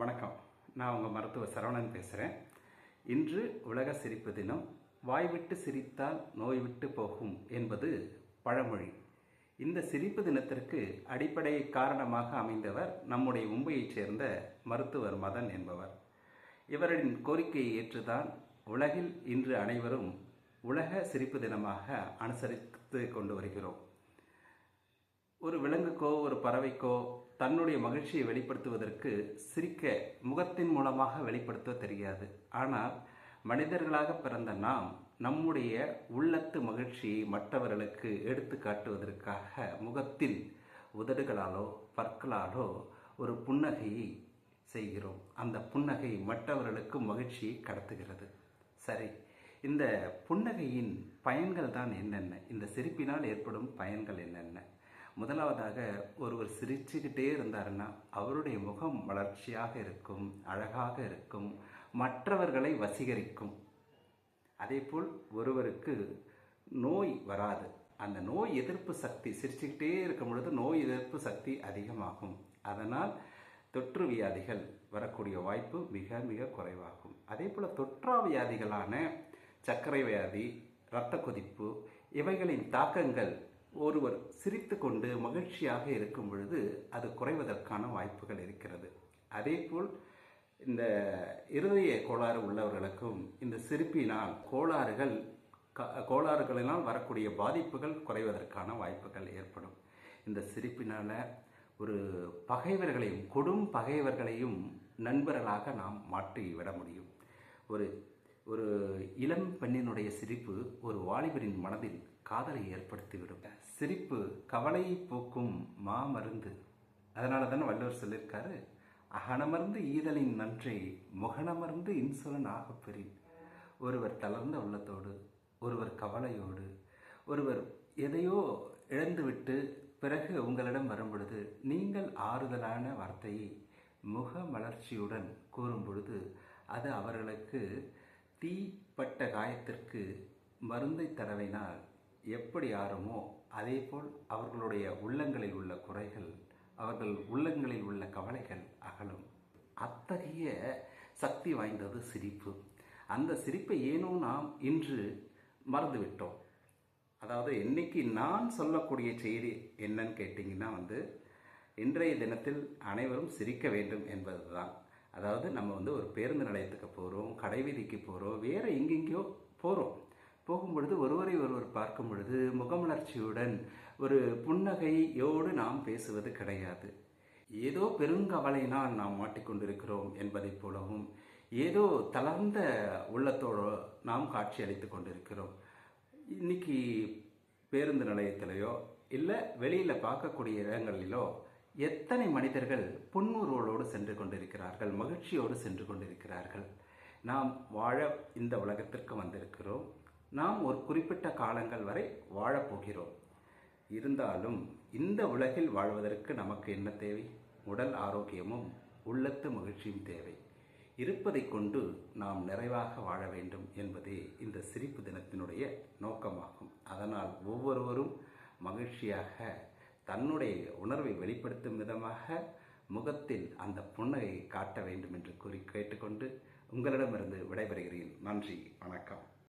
வணக்கம். நான் உங்கள் மருத்துவ சரவணன் பேசுகிறேன் இன்று உலக சிரிப்பு தினம். வாய் விட்டு சிரித்தால் நோய் விட்டு போகும் என்பது பழமொழி. இந்த சிரிப்பு தினத்திற்கு அடிப்படை காரணமாக அமைந்தவர் நம்முடைய மும்பையைச் சேர்ந்த மருத்துவர் மதன் என்பவர். இவரின் கோரிக்கையை ஏற்றுதான் உலகில் இன்று அனைவரும் உலக சிரிப்பு தினமாக அனுசரித்து கொண்டு வருகிறோம். ஒரு விலங்குக்கோ ஒரு பறவைக்கோ தன்னுடைய மகிழ்ச்சியை வெளிப்படுத்துவதற்கு சிரிக்க முகத்தின் மூலமாக வெளிப்படுத்த தெரியாது. ஆனால் மனிதர்களாக பிறந்த நாம் நம்முடைய உள்ளத்து மகிழ்ச்சியை மற்றவர்களுக்கு எடுத்து காட்டுவதற்காக முகத்தில் உதடுகளாலோ பற்களாலோ ஒரு புன்னகையை செய்கிறோம். அந்த புன்னகை மற்றவர்களுக்கு மகிழ்ச்சியை கடத்துகிறது. சரி இந்த புன்னகையின் பயன்கள் தான் என்னென்ன? இந்த சிரிப்பினால் ஏற்படும் பயன்கள் என்னென்ன? முதலாவதாக ஒருவர் சிரிச்சுக்கிட்டே இருந்தாருன்னா அவருடைய முகம் வளர்ச்சியாக இருக்கும் அழகாக இருக்கும் மற்றவர்களை வசீகரிக்கும். அதேபோல் ஒருவருக்கு நோய் வராது. அந்த நோய் எதிர்ப்பு சக்தி சிரிச்சுக்கிட்டே இருக்கும் பொழுது நோய் எதிர்ப்பு சக்தி அதிகமாகும். அதனால் தொற்று வியாதிகள் வரக்கூடிய வாய்ப்பு மிக மிக குறைவாகும். அதே போல் தொற்றா வியாதிகளான சர்க்கரை வியாதி இரத்த கொதிப்பு இவைகளின் தாக்கங்கள் ஒருவர் சிரித்து கொண்டு மகிழ்ச்சியாக இருக்கும் பொழுது அது குறைவதற்கான வாய்ப்புகள் இருக்கிறது. அதேபோல் இந்த இருதய கோளாறு உள்ளவர்களுக்கும் இந்த சிரிப்பினால் கோளாறுகள் கோளாறுகளினால் வரக்கூடிய பாதிப்புகள் குறைவதற்கான வாய்ப்புகள் ஏற்படும். இந்த சிரிப்பினால ஒரு பகைவர்களையும் கொடும் பகைவர்களையும் நண்பர்களாக நாம் மாற்றி விட முடியும். ஒரு ஒரு இளம் பெண்ணினுடைய சிரிப்பு ஒரு வாலிபரின் மனதில் காதலை ஏற்படுத்திவிடும். சிரிப்பு கவலையை போக்கும் மா மருந்து அதனால தானே வள்ளுவர் சொல்லியிருக்காரு அகனமர்ந்து ஈதலின் நன்றி முகனமர்ந்து இன்சுலன் ஆகப்பெறின் ஒருவர் தளர்ந்த உள்ளத்தோடு ஒருவர் கவலையோடு ஒருவர் எதையோ இழந்துவிட்டு பிறகு உங்களிடம் வரும் பொழுது நீங்கள் ஆறுதலான வார்த்தையை முக மலர்ச்சியுடன் கூறும் பொழுது அது அவர்களுக்கு தீப்பட்ட காயத்திற்கு மருந்தை தடவினால் எப்படி ஆறுமோ அதேபோல் அவர்களுடைய உள்ளங்களில் உள்ள குறைகள் அவர்கள் உள்ளங்களில் உள்ள கவலைகள் அகலும். அத்தகைய சக்தி வாய்ந்தது சிரிப்பு. அந்த சிரிப்பை ஏனோ நாம் இன்று மறந்துவிட்டோம். அதாவது இன்னைக்கு நான் சொல்லக்கூடிய செய்தி என்னன்னு கேட்டிங்கன்னா வந்து இன்றைய தினத்தில் அனைவரும் சிரிக்க வேண்டும் என்பதுதான். அதாவது நம்ம வந்து ஒரு பேருந்து நிலையத்துக்கு போகிறோம் கடைவீதிக்கு போகிறோம் வேறு எங்கெங்கேயோ போகிறோம் போகும்பொழுது ஒருவரை ஒருவர் பார்க்கும் பொழுது முகமலர்ச்சியுடன் ஒரு புன்னகையோடு நாம் பேசுவது கிடையாது. ஏதோ பெருங்கவலையினால் நாம் மாட்டிக்கொண்டிருக்கிறோம் என்பதைப் போலவும் ஏதோ தளர்ந்த உள்ளத்தோடு நாம் காட்சி அளித்துக் கொண்டிருக்கிறோம். இன்னைக்கு பேருந்து நிலையத்திலேயோ இல்லை வெளியில் பார்க்கக்கூடிய இடங்களிலோ எத்தனை மனிதர்கள் புன்னுருவலோடு சென்று கொண்டிருக்கிறார்கள் மகிழ்ச்சியோடு சென்று கொண்டிருக்கிறார்கள். நாம் வாழ இந்த உலகத்திற்கு வந்திருக்கிறோம். நாம் ஒரு குறிப்பிட்ட காலங்கள் வரை வாழப்போகிறோம். இருந்தாலும் இந்த உலகில் வாழ்வதற்கு நமக்கு என்ன தேவை? உடல் ஆரோக்கியமும் உள்ளத்து மகிழ்ச்சியும் தேவை. இருப்பதை கொண்டு நாம் நிறைவாக வாழ வேண்டும் என்பதே இந்த சிரிப்பு தினத்தினுடைய நோக்கமாகும். அதனால் ஒவ்வொருவரும் மகிழ்ச்சியாக தன்னுடைய உணர்வை வெளிப்படுத்தும் விதமாக முகத்தில் அந்த புன்னகையை காட்ட வேண்டும் என்று கூறி கேட்டுக்கொண்டு உங்களிடமிருந்து விடைபெறுகிறேன். நன்றி வணக்கம்.